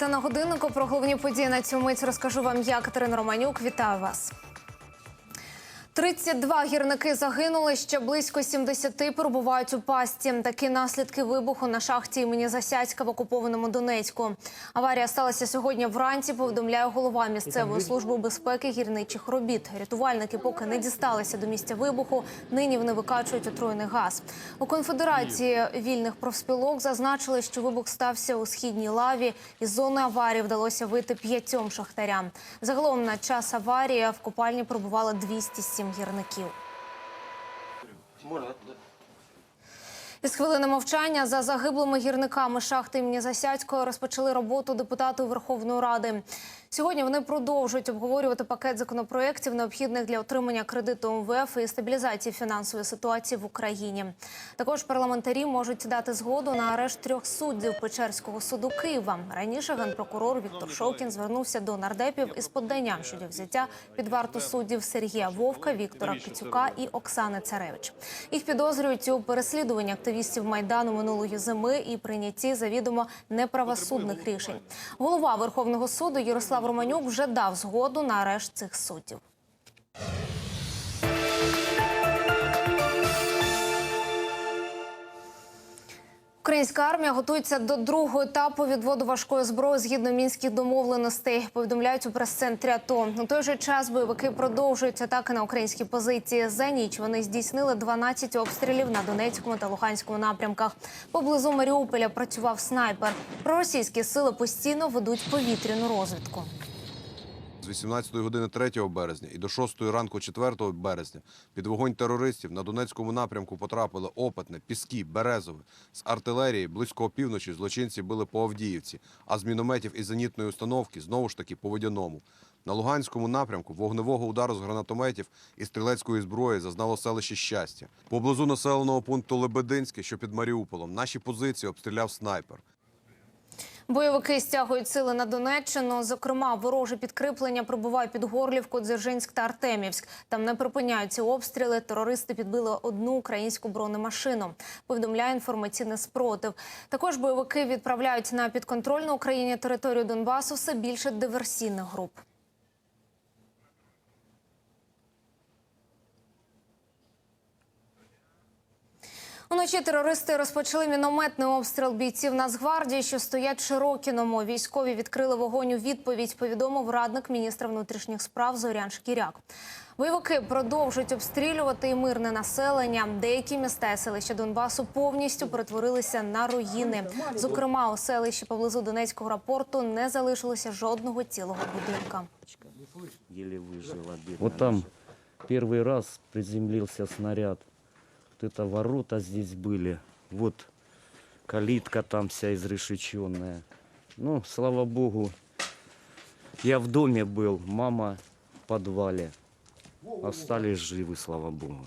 12 на годиннику. Про головні події на цю мить розкажу вам я, Катерина Романюк. Вітаю вас. 32 гірники загинули, ще близько 70 перебувають у пастці. Такі наслідки вибуху на шахті імені Засядька в окупованому Донецьку. Аварія сталася сьогодні вранці. Повідомляє голова місцевої служби безпеки гірничих робіт. Рятувальники поки не дісталися до місця вибуху. Нині вони викачують отруєний газ. У конфедерації вільних профспілок зазначили, що вибух стався у східній лаві. Із зони аварії вдалося вийти п'ятьом шахтарям. Загалом на час аварії в копальні пробувало 207 гірників. Із хвилини мовчання за загиблими гірниками шахти імені Засядько розпочали роботу депутати Верховної Ради. Сьогодні вони продовжують обговорювати пакет законопроєктів, необхідних для отримання кредиту МВФ і стабілізації фінансової ситуації в Україні. Також парламентарі можуть дати згоду на арешт трьох суддів Печерського суду Києва. Раніше генпрокурор Віктор Шокін звернувся до нардепів із поданням щодо взяття під варту суддів Сергія Вовка, Віктора Кицюка і Оксани Царевич. Їх підозрюють у переслідуванні активістів майдану минулої зими і прийнятті завідомо неправосудних рішень. Голова Верховного суду Ярослав Романюк вже дав згоду на арешт цих суддів. Українська армія готується до другого етапу відводу важкої зброї згідно мінських домовленостей. Повідомляють у прес-центрі АТО. У той же час бойовики продовжують атаки на українські позиції. За ніч вони здійснили 12 обстрілів на Донецькому та Луганському напрямках. Поблизу Маріуполя працював снайпер. Проросійські сили постійно ведуть повітряну розвідку. З 18 години 3 березня і до 6 ранку 4 березня під вогонь терористів на Донецькому напрямку потрапили Опитне, Піски, Березове. З артилерії близько опівночі злочинці били по Авдіївці, а з мінометів і зенітної установки знову ж таки по Водяному. На Луганському напрямку вогневого удару з гранатометів і стрілецької зброї зазнало селище щастя. Поблизу населеного пункту Лебединське, що під Маріуполем, наші позиції обстріляв снайпер. Бойовики стягують сили на Донеччину. Зокрема, вороже підкріплення прибуває під Горлівку, Дзержинськ та Артемівськ. Там не припиняються обстріли. Терористи підбили одну українську бронемашину. Повідомляє інформаційний спротив. Також бойовики відправляють на підконтрольну Україні територію Донбасу все більше диверсійних груп. Уночі терористи розпочали мінометний обстріл бійців Нацгвардії, що стоять в Широкіному. Військові відкрили вогонь у відповідь. Повідомив радник міністра внутрішніх справ Зорян Шкіряк. Бойовики продовжують обстрілювати і мирне населення. Деякі міста і селища Донбасу повністю перетворилися на руїни. Зокрема, у селищі поблизу Донецького рапорту не залишилося жодного цілого будинка. Вот там первый раз приземлился снаряд. Вот это ворота здесь были. Вот калитка там вся изрешеченная. Ну, слава богу, я в доме был, мама в подвале. Остались живы, слава богу.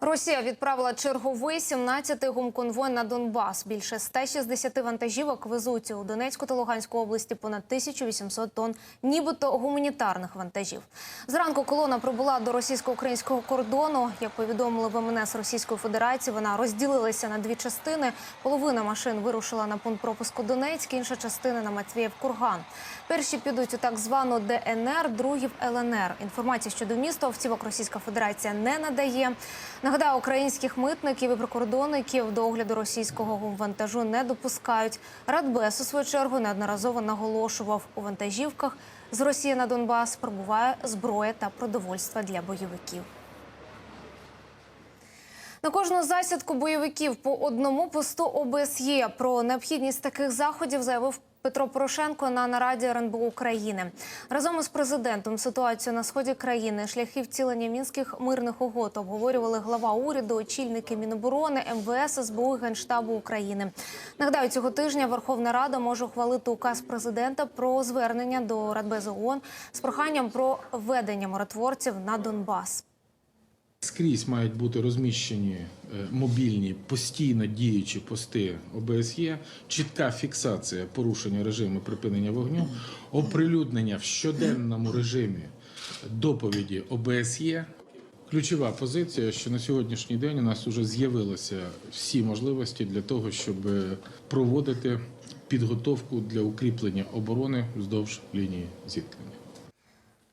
Росія відправила черговий 17-й гумконвой на Донбас. Більше 160 вантажівок везуть у Донецьку та Луганську області понад 1800 тонн, нібито гуманітарних вантажів. Зранку колона прибула до російсько-українського кордону. Як повідомили в МНС Російської Федерації, вона розділилася на дві частини. Половина машин вирушила на пункт пропуску Донецьк, інша частина на Матвіїв Курган. Перші підуть у так звану ДНР, другі в ЛНР. Інформації щодо міста автівок Російська Федерація не надає. Нагадаю, українських митників і прикордонників до огляду російського гумвантажу не допускають. Радбес у свою чергу неодноразово наголошував у вантажівках з Росії на Донбас прибуває зброя та продовольства для бойовиків. На кожну засідку бойовиків по одному посту ОБСЄ про необхідність таких заходів заявив Петро Порошенко на нараді РНБО України разом із президентом ситуацію на сході країни, шляхи втілення мінських мирних угод обговорювали глава уряду, очільники Міноборони, МВС, СБУ, і Генштабу України. Нагадаю, цього тижня Верховна Рада може ухвалити указ президента про звернення до Радбезу ООН з проханням про введення миротворців на Донбас. Скрізь мають бути розміщені е, мобільні постійно діючі пости ОБСЄ, чітка фіксація порушення режиму припинення вогню, оприлюднення в щоденному режимі доповіді ОБСЄ. Ключова позиція, що на сьогоднішній день у нас вже з'явилися всі можливості для того, щоб проводити підготовку для укріплення оборони вздовж лінії зіткнення.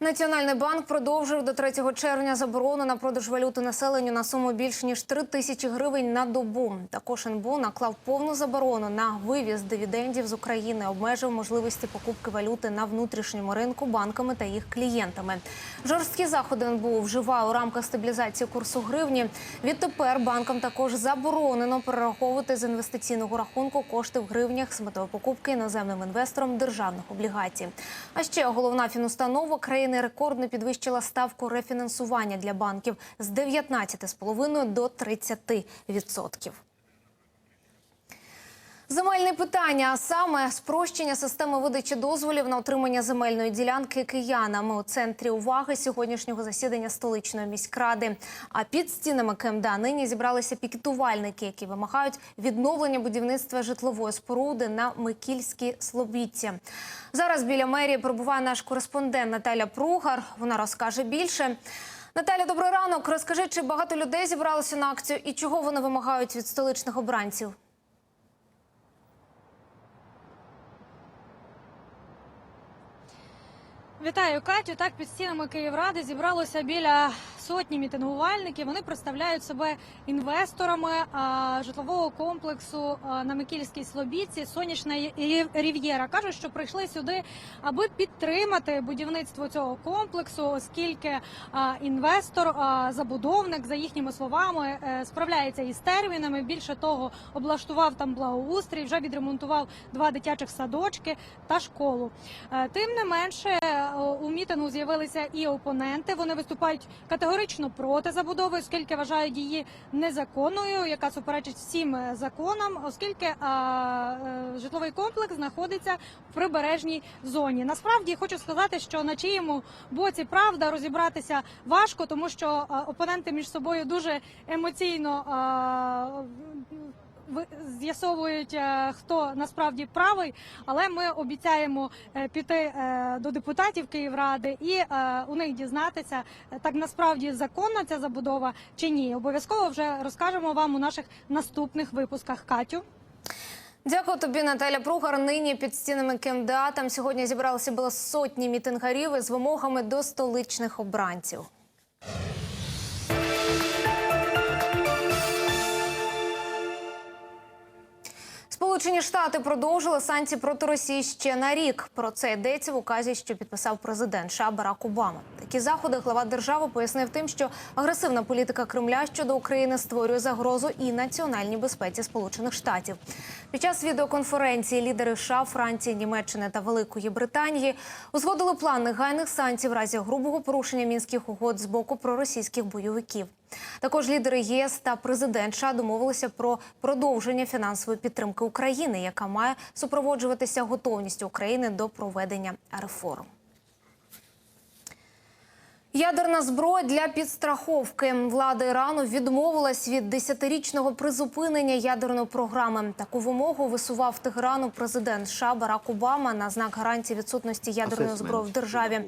Національний банк продовжив до 3 червня заборону на продаж валюти населенню на суму більш ніж 3 тисячі гривень на добу. Також НБУ наклав повну заборону на вивіз дивідендів з України, обмежив можливості покупки валюти на внутрішньому ринку банками та їх клієнтами. Жорсткі заходи НБУ вживає у рамках стабілізації курсу гривні. Відтепер банкам також заборонено перераховувати з інвестиційного рахунку кошти в гривнях з метою покупки іноземним інвесторам державних облігацій. А ще головна фінустанова країни рекордно підвищила ставку рефінансування для банків з 19,5% до 30%. Земельне питання, а саме спрощення системи видачі дозволів на отримання земельної ділянки киянами у центрі уваги сьогоднішнього засідання столичної міськради. А під стінами КМДА нині зібралися пікетувальники, які вимагають відновлення будівництва житлової споруди на Микільській Слобідці. Зараз біля мерії перебуває наш кореспондент Наталя Пругар. Вона розкаже більше. Наталя, добрий ранок. Розкажи, чи багато людей зібралося на акцію і чого вони вимагають від столичних обранців? Вітаю Катю. Так під стінами Київради зібралося біля сотні мітингувальників. Вони представляють себе інвесторами а, житлового комплексу а, на Микільській Слобідці Сонячна Рів'єра. кажуть, що прийшли сюди, аби підтримати будівництво цього комплексу, оскільки а, інвестор, а, забудовник, за їхніми словами, е, справляється із термінами. Більше того, облаштував там благоустрій, вже відремонтував два дитячих садочки та школу. Е, Тим не менше, е, у мітингу з'явилися і опоненти. Вони виступають категорично проти забудови, оскільки вважають її незаконною, яка суперечить всім е, законам, оскільки а, а, житловий комплекс знаходиться в прибережній зоні. Насправді хочу сказати, що на чиєму боці правда розібратися важко, тому що а, опоненти між собою дуже емоційно. е, ви- з'ясовують, е, хто насправді правий, але ми обіцяємо е, піти е, до депутатів Київради і у них дізнатися, так насправді законна ця забудова чи ні. Обов'язково вже розкажемо вам у наших наступних випусках. Катю. Дякую тобі, Наталя Пругар. Нині під стінами КМДА там сьогодні зібралися було сотні мітингарів із вимогами до столичних обранців. Сполучені Штати продовжили санкції проти Росії ще на рік. Про це йдеться в указі, що підписав президент США Барак Обама. Такі заходи глава держави пояснив тим, що агресивна політика Кремля щодо України створює загрозу і національній безпеці Сполучених Штатів. Під час відеоконференції лідери США, Франції, Німеччини та Великої Британії узгодили план негайних санкцій в разі грубого порушення мінських угод з боку проросійських бойовиків. Також лідери ЄС та президент США домовилися про продовження фінансової підтримки України, яка має супроводжуватися готовністю України до проведення реформ. Ядерна зброя для підстраховки. Влада Ірану відмовилась від десятирічного призупинення ядерної програми. Таку вимогу висував Тегерану президент США Барак Обама на знак гарантії відсутності ядерної зброї в державі.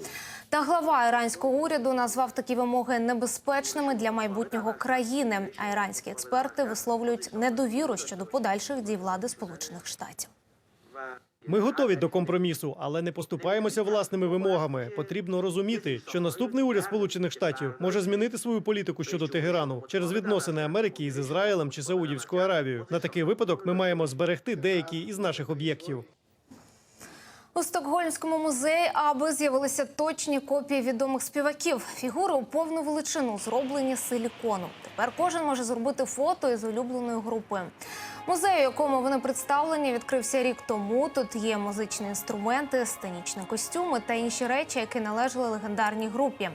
Та глава іранського уряду назвав такі вимоги небезпечними для майбутнього країни. А іранські експерти висловлюють недовіру щодо подальших дій влади Сполучених Штатів. Ми готові до компромісу, але не поступаємося власними вимогами. Потрібно розуміти, що наступний уряд Сполучених Штатів може змінити свою політику щодо Тегерану через відносини Америки із Ізраїлем чи Саудівською Аравією. На такий випадок ми маємо зберегти деякі із наших об'єктів. У Стокгольмському музеї аби з'явилися точні копії відомих співаків. Фігури у повну величину зроблені з силікону. Тепер кожен може зробити фото із улюбленої групи. Музей, у якому вони представлені, відкрився рік тому. Тут є музичні інструменти, сценічні костюми та інші речі, які належали легендарній групі.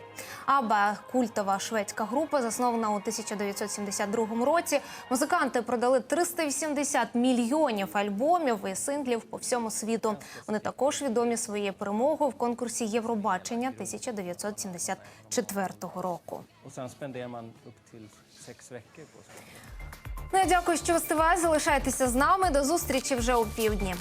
Аба культова шведська група, заснована у 1972 році. Музиканти продали 380 мільйонів альбомів і синглів по всьому світу. Вони також відомі своєю перемогою в конкурсі Євробачення 1974 року. Ну, я дякую, що ви. Залишайтеся з нами. До зустрічі вже у півдні.